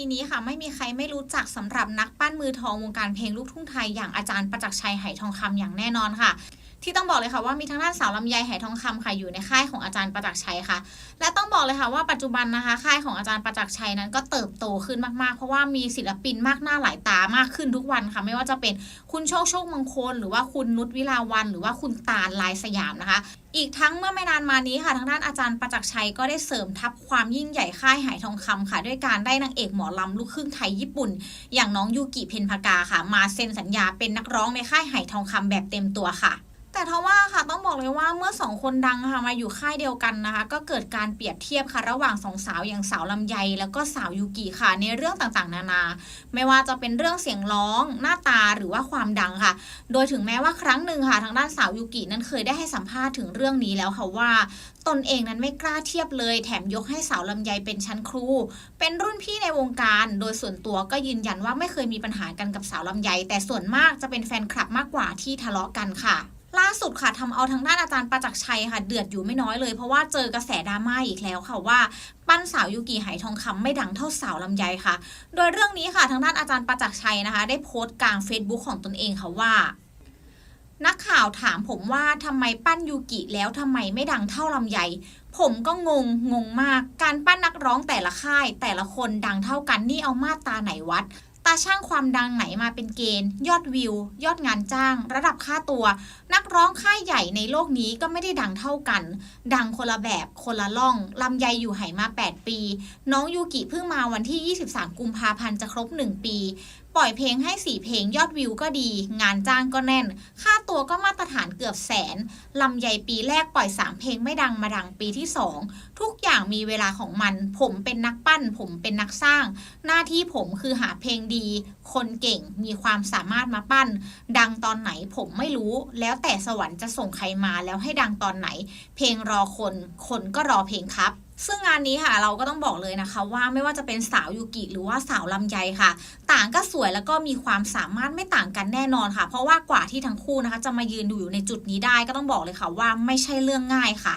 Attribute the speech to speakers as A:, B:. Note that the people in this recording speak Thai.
A: ีนี้ค่ะไม่มีใครไม่รู้จักสำหรับนักปั้นมือทองวงการเพลงลูกทุ่งไทยอย่างอาจารย์ประจักษ์ชัยไหทองคำอย่างแน่นอนค่ะ ที่ต้องบอกเลยค่ะว่ามีทางด้านสาวลำไยไหทองคำค่ะอยู่ในค่ายของอาจารย์ประจักษ์ชัยค่ะ และต้องบอกเลยค่ะว่าปัจจุบันนะคะค่ายของอาจารย์ประจักษ์ชัยนั้นก็เติบโตขึ้นมากๆ เพราะว่ามีศิลปินมากหน้าหลายตามากขึ้นทุกวันค่ะ ไม่ว่าจะเป็นคุณโชคโชคมงคล หรือว่าคุณนุชวิลาวัน หรือว่าคุณตาลลายสยามนะคะ อีกทั้งเมื่อไม่นานมานี้ค่ะทางด้านอาจารย์ประจักษ์ชัยก็ได้เสริมทัพความยิ่งใหญ่ค่ายไหทองคำค่ะ ด้วยการได้นางเอกหมอลำลูกครึ่งไทยญี่ปุ่น อย่างน้องยูกิเพนพากาค่ะ มาเซ็นสัญญาเป็นนักร้องในค่ายไหทองคำแบบเต็มตัวค่ะ แต่ทว่าค่ะต้องบอกเลยว่าเมื่อสองคนดังค่ะมาอยู่ค่ายเดียวกันนะคะ ก็เกิดการเปรียบเทียบค่ะ ระหว่างสองสาวอย่างสาวลำไย แล้วก็สาวยูกิค่ะในเรื่องต่างๆ นานา ไม่ว่าจะเป็นเรื่องเสียงร้อง หน้าตาหรือว่าความดังค่ะ โดยถึงแม้ว่าครั้งหนึ่งค่ะ ทางด้านสาวยูกินั้นเคยได้ให้สัมภาษณ์ถึงเรื่องนี้แล้วค่ะว่า ตนเองนั้นไม่กล้าเทียบเลย แถมยกให้สาวลำไยเป็นชั้นครู เป็นรุ่นพี่ในวงการ โดยส่วนตัวก็ยืนยันว่าไม่เคยมีปัญหากันกับสาวลำไย แต่ส่วนมากจะเป็นแฟนคลับมากกว่าที่ทะเลาะกันค่ะ ล่าสุดค่ะทำเอาทางด้านอาจารย์ประจักษ์ชัยค่ะ เดือดอยู่ไม่น้อยเลย เพราะว่าเจอกระแสดราม่าอีกแล้วค่ะว่าปั้นสาวยูกิไหทองคำไม่ดังเท่าสาวลำไยค่ะ โดยเรื่องนี้ค่ะทางด้านอาจารย์ประจักษ์ชัยนะคะ ได้โพสต์กลาง Facebook ของตนเองค่ะว่านักข่าวถามผมว่าทำไมปั้นยูกิแล้วทำไมไม่ดังเท่าลำไย ผมก็งงงงมาก การปั้นนักร้องแต่ละค่าย แต่ละคนดังเท่ากันนี่เอามาตาไหนวัดาช่างความดังไหนมาเป็นเกณฑ์ ยอดวิว ยอดงานจ้าง ระดับค่าตัว นักร้องค่ายใหญ่ในโลกนี้ก็ไม่ได้ดังเท่ากัน ดังคนละแบบคนละล่องลำไยอยู่ไหมา 8 ปี น้องยูกิเพิ่งมาวันที่ 23 กุมภาพันธ์จะครบ 1 ปีปล่อยเพลงให้4เพลงยอดวิวก็ดี งานจ้างก็แน่น ค่าตัวก็มาตรฐานเกือบแสน ลำไยปีแรกปล่อย3เพลงไม่ดังมาดังปีที่2ทุกอย่างมีเวลาของมัน ผมเป็นนักปั้น ผมเป็นนักสร้าง หน้าที่ผมคือหาเพลงดี คนเก่งมีความสามารถมาปั้น ดังตอนไหนผมไม่รู้ แล้วแต่สวรรค์จะส่งใครมาแล้วให้ดังตอนไหน เพลงรอคน คนก็รอเพลงครับ ซึ่งงานนี้ค่ะเราก็ต้องบอกเลยนะคะว่าไม่ว่าจะเป็นสาวยูกิหรือว่าสาวลำไยค่ะ ต่างก็สวยแล้วก็มีความสามารถไม่ต่างกันแน่นอนค่ะ เพราะว่ากว่าที่ทั้งคู่นะคะ จะมายืนอยู่ในจุดนี้ได้ก็ต้องบอกเลยค่ะว่าไม่ใช่เรื่องง่ายค่ะ